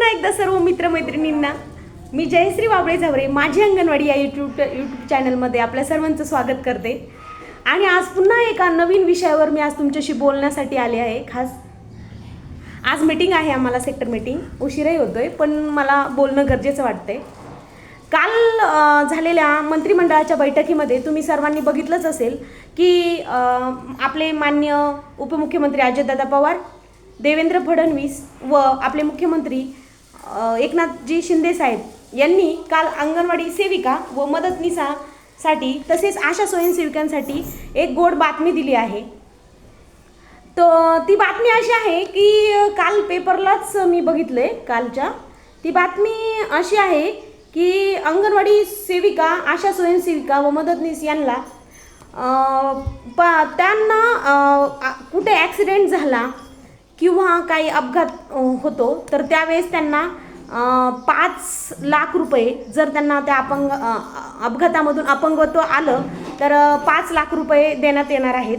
पुन्हा एकदा सर्व मित्रमैत्रिणींना मी जयश्री बाबळे झावरे माझी अंगणवाडी या यूट्यूब यूट्यूब चॅनलमध्ये आपल्या सर्वांचं स्वागत करते. आणि आज पुन्हा एका नवीन विषयावर मी आज तुमच्याशी बोलण्यासाठी आले आहे. खास आज मीटिंग आहे आम्हाला सेक्टर मीटिंग उशिराही होतोय पण मला बोलणं गरजेचं वाटतंय. काल झालेल्या मंत्रिमंडळाच्या बैठकीमध्ये तुम्ही सर्वांनी बघितलंच असेल की आपले मान्य उपमुख्यमंत्री अजितदादा पवार देवेंद्र फडणवीस व आपले मुख्यमंत्री एकनाथजी शिंदे साहेब यांनी काल अंगणवाडी सेविका व मदतनीसासाठी तसेच आशा स्वयंसेविकांसाठी एक गोड बातमी दिली आहे. तर ती बातमी अशी आहे की काल पेपरलाच मी बघितले कालच्या. ती बातमी अशी आहे की अंगणवाडी सेविका आशा स्वयंसेविका व मदतनीस यांना प त्यांना कुठे ॲक्सिडेंट झाला किंवा काही अपघात होतो तर त्यावेळेस त्यांना पाच लाख रुपये जर त्यांना त्या अपंग अपघातामधून अपंगत्व आलं तर पाच लाख रुपये देण्यात येणार आहेत.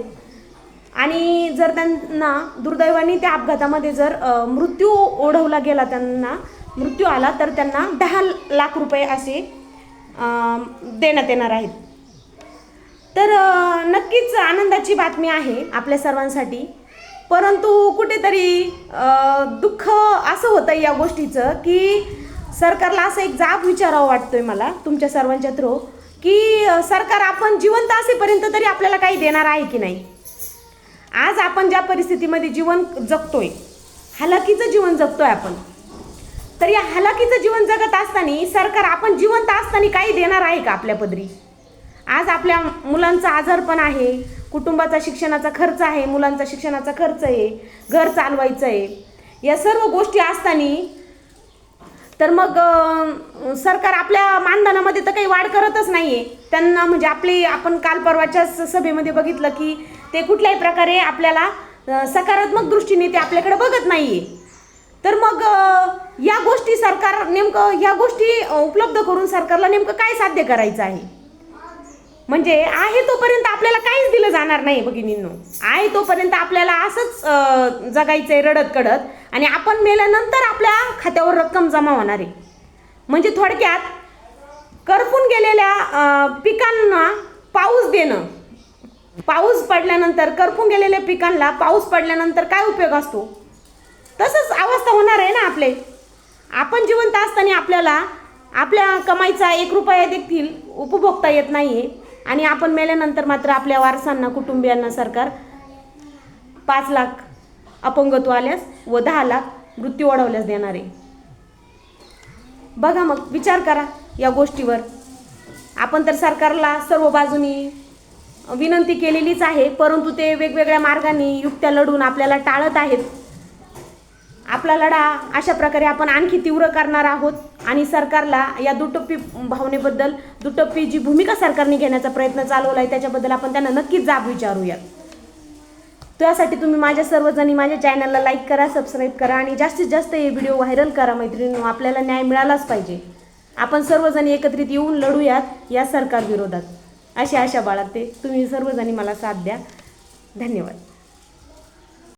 आणि जर त्यांना दुर्दैवाने त्या अपघातामध्ये जर मृत्यू ओढवला गेला त्यांना मृत्यू आला तर त्यांना दहा लाख रुपये असे देण्यात येणार आहेत. तर नक्कीच आनंदाची बातमी आहे आपल्या सर्वांसाठी. परंतु कुठेतरी दुःख असं होतं या गोष्टीचं की सरकारला असं एक जाब विचारावं वाटतोय मला तुमच्या सर्वांच्या थ्रू की सरकार आपण जिवंत असेपर्यंत तरी आपल्याला काही देणार आहे की नाही? आज आपण ज्या परिस्थितीमध्ये जीवन जगतोय हलाखीचं जीवन जगतोय आपण तर या हलाखीचं जीवन जगत असताना सरकार आपण जिवंत असताना काही देणार आहे का आपल्या पदरी? आज आपल्या मुलांचा आजारपण आहे. कुटुंबाचा शिक्षणाचा खर्च आहे मुलांचा शिक्षणाचा खर्च आहे घर चालवायचं आहे या सर्व गोष्टी असताना तर मग सरकार आपल्या मानधनामध्ये तर काही वाढ करतच नाही आहे त्यांना म्हणजे आपली आपण काल परवाच्या सभेमध्ये बघितलं की ते कुठल्याही प्रकारे आपल्याला सकारात्मक दृष्टीने ते आपल्याकडे बघत नाही आहे तर मग या गोष्टी सरकार नेमकं या गोष्टी उपलब्ध करून सरकारला नेमकं काय साध्य करायचं आहे? म्हणजे आहे तोपर्यंत आपल्याला काहीच दिलं जाणार नाही भगिनींनो. आहे तोपर्यंत आपल्याला असंच जगायचं जगायचंय रडत कडत आणि आपण मेल्यानंतर आपल्या खात्यावर रक्कम जमा होणार आहे. म्हणजे थोडक्यात करपून गेलेल्या पिकांना पाऊस देणं. पाऊस पडल्यानंतर करपून गेलेल्या पिकांना पाऊस पडल्यानंतर काय उपयोग असतो? तसंच अवस्था होणार आहे ना आपले. आपण जिवंत असताना आपल्याला आपल्या कमाईचा एक रुपया देखील उपभोगता येत नाही आहे आणि आपण मेल्यानंतर मात्र आपल्या वारसांना कुटुंबियांना सरकार पाच लाख अपंगत्व आल्यास व दहा लाख मृत्यू वाढवल्यास देणार आहे. बघा मग विचार करा या गोष्टीवर. आपण तर सरकारला सर्व बाजूनी विनंती केलेलीच आहे परंतु ते वेगवेगळ्या मार्गाने युक्त्या लढून आपल्याला टाळत आहेत. आपला लढा अशा प्रकारे आपण आणखी तीव्र करणार आहोत. आणि सरकारला या दुटप्पी भावनेबद्दल दुटप्पी जी भूमिका सरकारने घेण्याचा प्रयत्न चालवला आहे त्याच्याबद्दल आपण त्यांना नक्कीच जाब विचारूयात त्यासाठी तुम्ही माझ्या सर्वजणी माझ्या चॅनलला लाईक करा सबस्क्राईब करा आणि जास्तीत जास्त हे व्हिडिओ व्हायरल करा मैत्रिणींनो. आपल्याला न्याय मिळालाच पाहिजे. आपण सर्वजणी एकत्रित येऊन लढूयात या सरकारविरोधात अशा अशी आशा बाळगते. तुम्ही सर्वजणी मला साथ द्या. धन्यवाद.